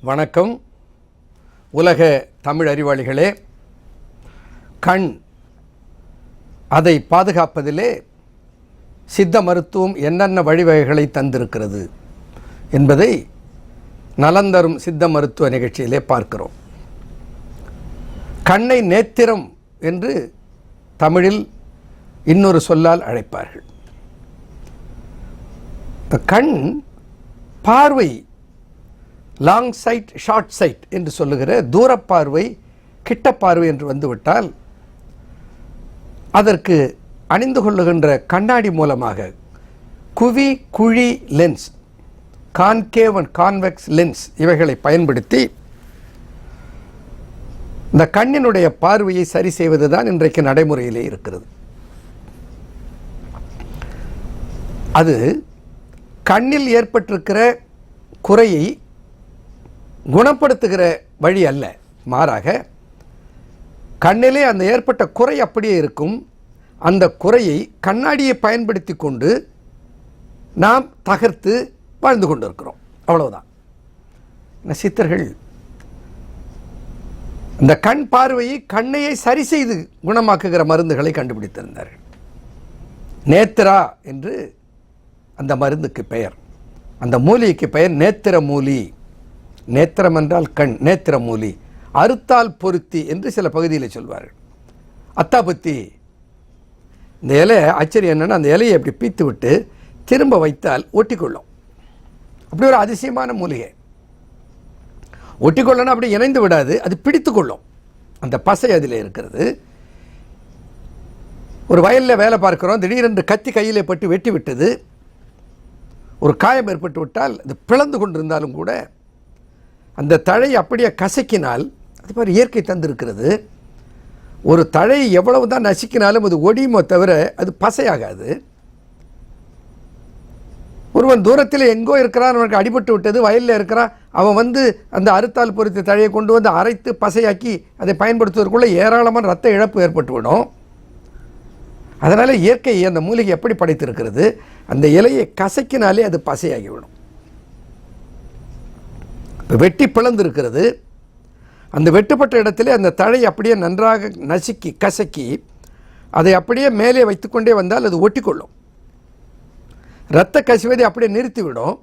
வணக்கம். உலக தமிழ் அறிவாளிகளே கண் அதை பாதுகாப்பதிலே சித்த மருத்துவம் என்னென்ன வழிவகைகளை தந்திருக்கிறது என்பதை நலந்தரும் சித்த மருத்துவ நிகழ்ச்சியிலே பார்க்கிறோம். கண்ணை நேத்திரம் என்று தமிழில் இன்னொரு சொல்லால் அழைப்பார்கள். கண் பார்வை லாங் சைட் ஷார்ட் சைட் என்று சொல்லுகிற தூரப்பார்வை கிட்ட பார்வை என்று வந்துவிட்டால் அதற்கு அணிந்து கொள்ளுகின்ற கண்ணாடி மூலமாக குவி குழி lens concave and convex lens இவைகளை பயன்படுத்தி இந்த கண்ணினுடைய பார்வையை சரி செய்வதுதான் இன்றைக்கு நடைமுறையிலே இருக்கிறது. அது கண்ணில் ஏற்பட்டிருக்கிற குறையை குணப்படுத்துகிற வழி அல்ல. மாறாக கண்ணிலே அந்த ஏற்பட்ட குறை அப்படியே இருக்கும். அந்த குறையை கண்ணாடியை பயன்படுத்தி கொண்டு நாம் தகர்த்து வாழ்ந்து கொண்டிருக்கிறோம். அவ்வளவுதான். இந்த சித்தர்கள் இந்த கண் பார்வையை கண்ணையை சரி செய்து குணமாக்குகிற மருந்துகளை கண்டுபிடித்திருந்தார்கள். நேத்திரா என்று அந்த மருந்துக்கு பெயர். அந்த மூலிகைக்கு பெயர் நேத்திர மூலி நேத்திரம் என்றால் கண் நேத்திரமூலி அறுத்தால் பொருத்தி என்று சில பகுதியில் சொல்வார்கள். அத்தாபத்தி இந்த இலை ஆச்சரியம் என்னென்னா அந்த இலையை அப்படி பீத்து விட்டு திரும்ப வைத்தால் ஒட்டிக்கொள்ளும். அப்படி ஒரு அதிசயமான மூலிகை. ஒட்டிக்கொள்ளனா அப்படி இணைந்து விடாது அது பிடித்து கொள்ளும் அந்த பசை அதில் இருக்கிறது. ஒரு வயலில் வேலை பார்க்குறோம் திடீரென்று கத்தி கையிலே பட்டு வெட்டி விட்டது. ஒரு காயம் ஏற்பட்டு விட்டால் அது பிளந்து கொண்டிருந்தாலும் கூட அந்த தழை அப்படியே கசக்கினால் அது மாதிரி இயற்கை தந்திருக்கிறது. ஒரு தழை எவ்வளவு தான் நசுக்கினாலும் அது ஒடியுமோ தவிர அது பசையாகாது. ஒருவன் தூரத்தில் எங்கோ இருக்கிறான் அவனுக்கு அடிபட்டு விட்டது வயலில் இருக்கிறான் அவன் வந்து அந்த அறுத்தால் பொறித்த தழையை கொண்டு வந்து அரைத்து பசையாக்கி அதை பயன்படுத்துவதற்குள்ளே ஏராளமான ரத்த இழப்பு ஏற்பட்டுவிடும் அதனால் இயற்கை அந்த மூலிகை எப்படி படைத்திருக்கிறது? அந்த இலையை கசக்கினாலே அது பசையாகிவிடும் வெட்டி பிளந்திருக்கிறது. அந்த வெட்டுப்பட்ட இடத்துல அந்த தழை அப்படியே நன்றாக நசுக்கி கசக்கி அதை அப்படியே மேலே வைத்துக்கொண்டே வந்தால் அது ஒட்டிக்கொள்ளும். இரத்த கசிவதை அப்படியே நிறுத்திவிடும்.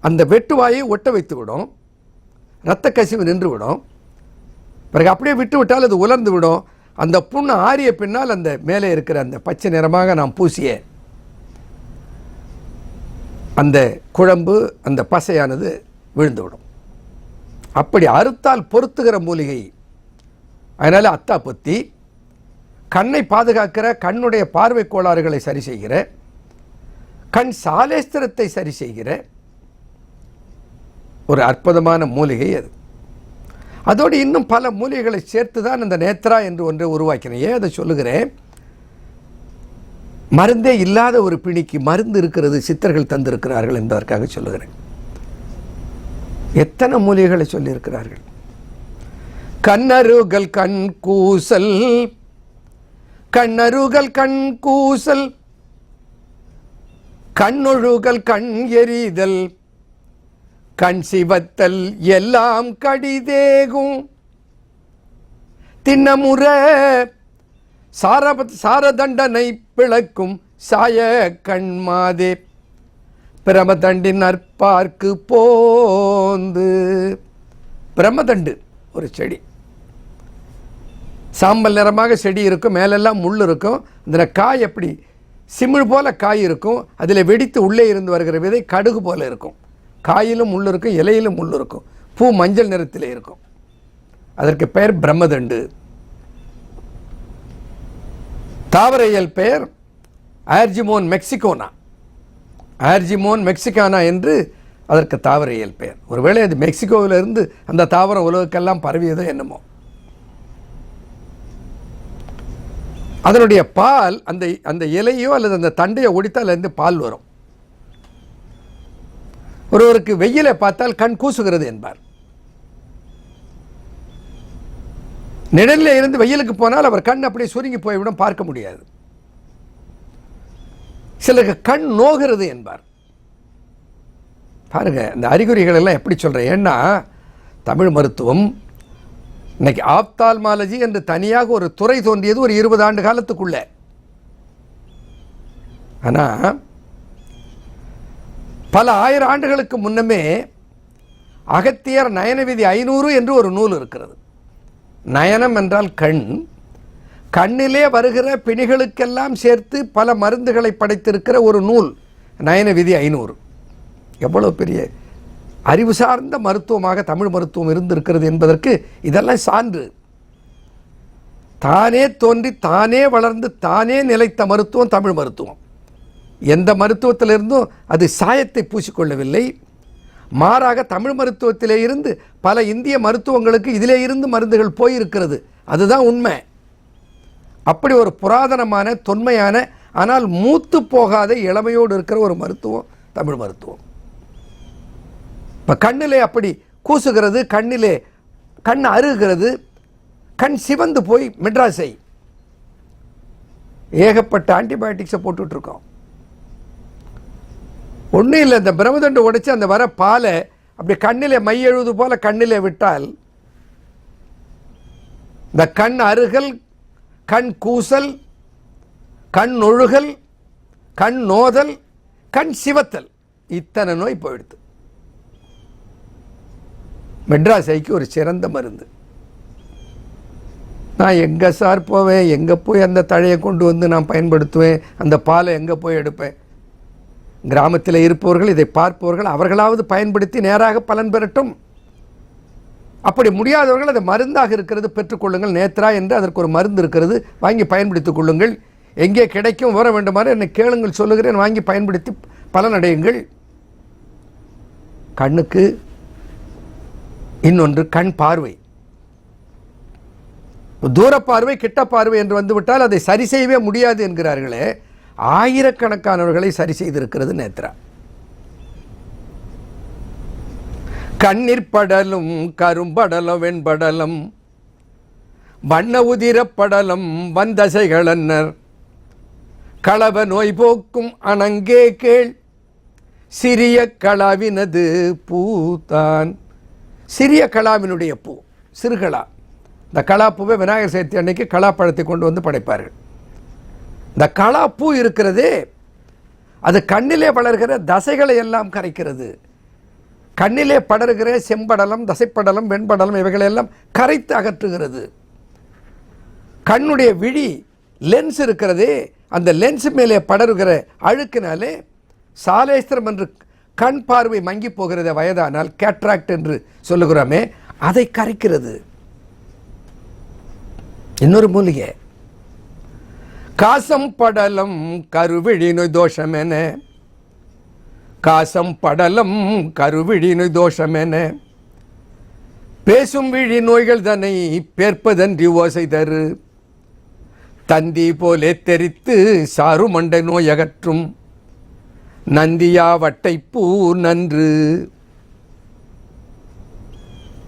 அந்த வெட்டுவாயை ஒட்ட வைத்துவிடும். இரத்த கசிவு நின்று விடும் பிறகு அப்படியே விட்டு விட்டால் அது உலர்ந்து விடும் அந்த புண்ணு ஆறிய பின்னால் அந்த மேலே இருக்கிற அந்த பச்சை நிறமாக நாம் பூசிய அந்த குழம்பு அந்த பசையானது விழுந்துவிடும். அப்படி அறுத்தால் பொருத்துகிற மூலிகை. அதனால் அத்தா பொத்தி கண்ணை பாதுகாக்கிற கண்ணுடைய பார்வை கோளாறுகளை சரி செய்கிற கண் சாலேஸ்திரத்தை சரி செய்கிற ஒரு அற்புதமான மூலிகை அது. அதோடு இன்னும் பல மூலிகைகளை சேர்த்து தான் இந்த நேத்ரா என்று ஒன்றை உருவாக்கினேன் ஏன் அதை சொல்லுகிறேன்? மருந்தே இல்லாத ஒரு பிணிக்கு மருந்து இருக்கிறது சித்தர்கள் தந்திருக்கிறார்கள் என்பதற்காக சொல்லுகிறேன். எத்தனை மூலிகைகளை சொல்லியிருக்கிறார்கள்? கண்ணருகல் கண் கூசல் கண்ணருகல் கண் கூசல் கண்ணொழுகல் கண் எரிதல் கண் சிவத்தல் எல்லாம் கடிதேகும். தின்னமுற சார சாரதண்டனை பிளக்கும் சாய கண்மாதே பிரமதண்டின் நற்பார்க்கு போந்து. பிரமதண்டு ஒரு செடி. சாம்பல் நிறமாக செடி இருக்கும் மேலெல்லாம் முள் இருக்கும். இந்த காய் எப்படி? சிமிழ் போல காய் இருக்கும். அதில் வெடித்து உள்ளே இருந்து வருகிற விதை கடுகு போல இருக்கும். காயிலும் முள் இருக்கும் இலையிலும் முள் இருக்கும். பூ மஞ்சள் நிறத்தில் இருக்கும். அதற்கு பெயர் பிரம்மதண்டு தாவரையல் பெயர் ஆர்ஜிமோன் மெக்சிகோனா. ஆர்ஜிமோன் மெக்சிகானா என்று அதற்கு தாவரையல் பெயர் ஒருவேளை அது மெக்சிகோவிலிருந்து அந்த தாவரம் உலகுக்கெல்லாம் பரவியதோ என்னமோ. அதனுடைய பால் அந்த அந்த இலையோ அல்லது அந்த தண்டையோ ஒடித்தால் இருந்து பால் வரும். ஒருவருக்கு வெயிலை பார்த்தால் கண் கூசுகிறது என்பார். நிழலில் இருந்து வெயிலுக்கு போனால் அவர் கண் அப்படியே சுருங்கி போய்விடும் பார்க்க முடியாது. சிலருக்கு கண் நோகிறது என்பார். பாருங்க இந்த அறிகுறிகள் எல்லாம் எப்படி சொல்கிறேன் ஏன்னா தமிழ் மருத்துவம் இன்னைக்கு ஆப்தால்மாலஜி என்று தனியாக ஒரு துறை தோன்றியது ஒரு இருபது ஆண்டு காலத்துக்குள்ள. ஆனால் பல ஆயிரம் ஆண்டுகளுக்கு முன்னமே அகத்தியர் நயனவிதி ஐநூறு என்று ஒரு நூல் இருக்கிறது. நயனம் என்றால் கண் கண்ணிலே வருகிற பிணிகளுக்கெல்லாம் சேர்த்து பல மருந்துகளை படைத்திருக்கிற ஒரு நூல் நயன விதி ஐநூறு. எவ்வளவு பெரிய அறிவு சார்ந்த மருத்துவமாக தமிழ் மருத்துவம் இருந்திருக்கிறது என்பதற்கு இதெல்லாம் சான்று. தானே தோன்றி தானே வளர்ந்து தானே நிலைத்த மருத்துவம் தமிழ் மருத்துவம். எந்த மருத்துவத்திலிருந்தும் அது சாயத்தை பூசிக்கொள்ளவில்லை. மாறாக தமிழ் மருத்துவத்திலே இருந்து பல இந்திய மருத்துவங்களுக்கு இதிலே இருந்து மருந்துகள் போயிருக்கிறது. அதுதான் உண்மை. அப்படி ஒரு புராதனமான தொன்மையான ஆனால் மூத்து போகாத இளமையோடு இருக்கிற ஒரு மருத்துவம் தமிழ் மருத்துவம். இப்போ கண்ணிலே அப்படி கூசுகிறது கண்ணிலே கண் அருகிறது கண் சிவந்து போய் மெட்ராஸை. ஏகப்பட்ட ஆன்டிபயோட்டிக்ஸை போட்டுட்ருக்கோம். ஒன்றும் இல்லை இந்த பிரமதண்டு உடைச்சி அந்த வர பாலை அப்படி கண்ணிலே மை எழுது போல கண்ணிலே விட்டால் இந்த கண் அருகல் கண் கூசல் கண் ஒழுகல் கண் நோதல் கண் சிவத்தல். இத்தனை நோய் போயிடுது மெட்ராஸ் ஐக்கு ஒரு சிறந்த மருந்து. நான் எங்கே சார் போவேன் எங்கே போய் அந்த தழையை கொண்டு வந்து நான் பயன்படுத்துவேன் அந்த பாலை எங்கே போய் எடுப்பேன்? கிராமத்தில் இருப்பவர்கள் இதை பார்ப்பவர்கள் அவர்களாவது பயன்படுத்தி நேராக பலன் பெறட்டும். அப்படி முடியாதவர்கள் அது மருந்தாக இருக்கிறது பெற்றுக்கொள்ளுங்கள் நேத்ரா என்று அதற்கு ஒரு மருந்து இருக்கிறது. வாங்கி பயன்படுத்திக் கொள்ளுங்கள். எங்கே கிடைக்கும் வர வேண்டுமாறு என்னை கேளுங்கள் சொல்லுகிறேன். வாங்கி பயன்படுத்தி பலனடையுங்கள் கண்ணுக்கு இன்னொன்று கண் பார்வை. தூர பார்வை கிட்ட பார்வை என்று வந்துவிட்டால் அதை சரி செய்யவே முடியாது என்கிறார்களே. ஆயிரக்கணக்கானவர்களை சரி செய்திருக்கிறது நேத்ரா. கண்ணீர் படலும் கரும்படலம் வெண்படலம் வண்ண உதிரப்படலம் வந்தசைகளன்னர். களவ நோய் போக்கும் அணங்கே கேள் சிறிய களாவினது பூதான் சிறிய கலாவினுடைய பூ சிறுகலா. இந்த கலாப்பூவை விநாயகர் சதுர்த்தி அன்னைக்கு கலாப்பழத்தை கொண்டு வந்து படைப்பார்கள். இந்த கலாப்பூ இருக்கிறதே அது கண்ணிலே வளர்கிற தசைகளை எல்லாம் கரைக்கிறது. கண்ணிலே படருகிற செம்படலம் தசைப்படலம் வெண்படலம் இவைகளெல்லாம் கரைத்து அகற்றுகிறது. கண்ணுடைய விழி லென்ஸ் இருக்கிறதே அந்த லென்ஸ் மேலே படருகிற அழுக்கினாலே சாலேஸ்திரம் என்று கண் பார்வை மங்கி போகிறது வயதானால் கேட்ராக்ட் என்று சொல்லுகிறோமே அதை கரைக்கிறது. இன்னொரு மூலிகை. காசம் படலம் கருவிழி நோய் தோஷம் என காசம் படலம் கருவிழினு தோஷமென. பேசும் விழி நோய்கள் தன்னை பேர்ப்பதன்றி ஓசை தரு. தந்தி போலே தெரித்து சாருமண்டை நோய் அகற்றும். நந்தியா வட்டைப்பூ நன்று.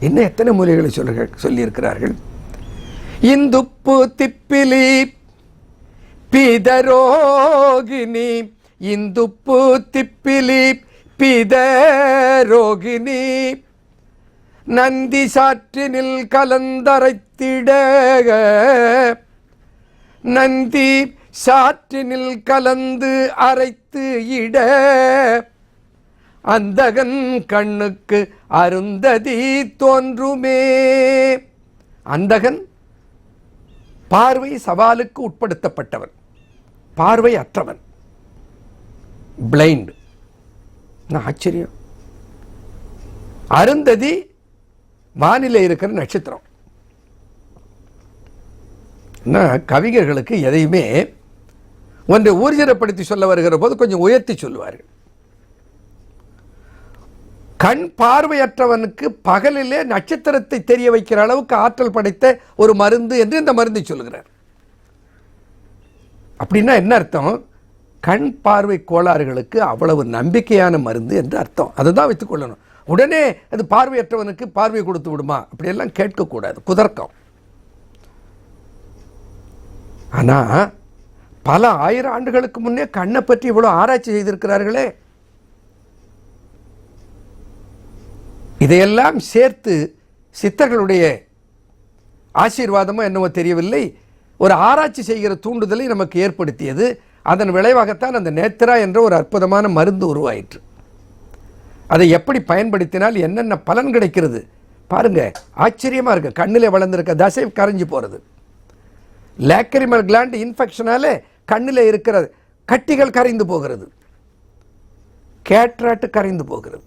இன்னும் எத்தனை மொழிகளை சொல்ல சொல்லியிருக்கிறார்கள்? இந்துப்பு திப்பிலி பிதரோகினி இந்துப்பு பித ரோகிணி நந்தி சாற்றினில் கலந்தரைத்திட நந்தி சாற்றினில் கலந்து அரைத்து இட அந்தகன் கண்ணுக்கு அருந்ததி தோன்றுமே அந்தகன் பார்வை சவாலுக்கு உட்படுத்தப்பட்டவன் பார்வை அற்றவன் பிளைண்ட் ஆச்சரியம். அருந்ததி வானிலை இருக்கிற நட்சத்திரம். கவிஞர்களுக்கு எதையுமே ஒன்றை ஊர்ஜிதப்படுத்தி சொல்ல வருகிற போது கொஞ்சம் உயர்த்தி சொல்லுவார்கள். கண் பார்வையற்றவனுக்கு பகலிலே நட்சத்திரத்தை தெரிய வைக்கிற அளவுக்கு ஆற்றல் படைத்த ஒரு மருந்து என்று இந்த மருந்தை சொல்லுகிறார். அப்படின்னா என்ன அர்த்தம்? கண் பார்வை கோளாறுகளுக்கு அவ்வளவு நம்பிக்கையான மருந்து என்று அர்த்தம். அதை தான் வைத்துக்கொள்ளணும் உடனே அது பார்வையற்றவனுக்கு பார்வை கொடுத்து விடுமா? அப்படியெல்லாம் கேட்கக்கூடாது. குதர்க்கம். ஆனால் பல ஆயிரம் ஆண்டுகளுக்கு முன்னே கண்ணை பற்றி இவ்வளோ ஆராய்ச்சி செய்திருக்கிறார்களே. இதையெல்லாம் சேர்த்து சித்தர்களுடைய ஆசீர்வாதமோ என்னவோ தெரியவில்லை. ஒரு ஆராய்ச்சி செய்கிற தூண்டுதலை நமக்கு ஏற்படுத்தியது. அதன் விளைவாகத்தான் அந்த நேத்ரா என்ற ஒரு அற்புதமான மருந்து உருவாயிற்று. அதை எப்படி பயன்படுத்தினால் என்னென்ன பலன் கிடைக்கிறது? பாருங்க ஆச்சரியமா இருக்கு. கண்ணில் வளர்ந்துருக்க தசை கரைஞ்சு போறது. லேக்கரிமல் கிளாண்ட் இன்ஃபெக்ஷனால கண்ணில் இருக்கிற கட்டிகள் கரைந்து போகிறது. கேட்ராட்டு கரைந்து போகிறது.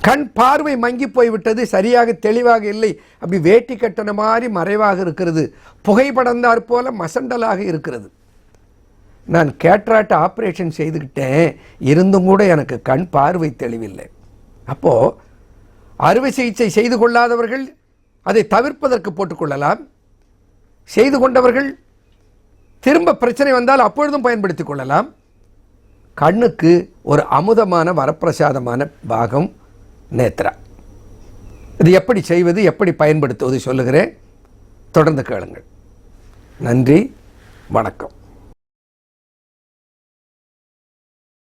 கண் பார்வை மங்கி போய்விட்டது சரியாக தெளிவாக இல்லை. அப்படி வேட்டி கட்டண மாதிரி மறைவாக இருக்கிறது. புகைப்படந்தாற் போல மசண்டலாக இருக்கிறது. நான் கேட்ராட் ஆப்ரேஷன் செய்துக்கிட்டேன் இருந்தும் கூட எனக்கு கண் பார்வை தெளிவில்லை. அப்போ அறுவை சிகிச்சை செய்து கொள்ளாதவர்கள் அதை தவிர்ப்பதற்கு போட்டுக்கொள்ளலாம் செய்து கொண்டவர்கள் திரும்ப பிரச்சனை வந்தால் அப்பொழுதும் பயன்படுத்திக் கொள்ளலாம். கண்ணுக்கு ஒரு அமுதமான வரப்பிரசாதமான பாகம் நேத்ரா. இது எப்படி செய்வது எப்படி பயன்படுத்துவது சொல்லுகிறேன். தொடர்ந்து கேளுங்கள். நன்றி வணக்கம்.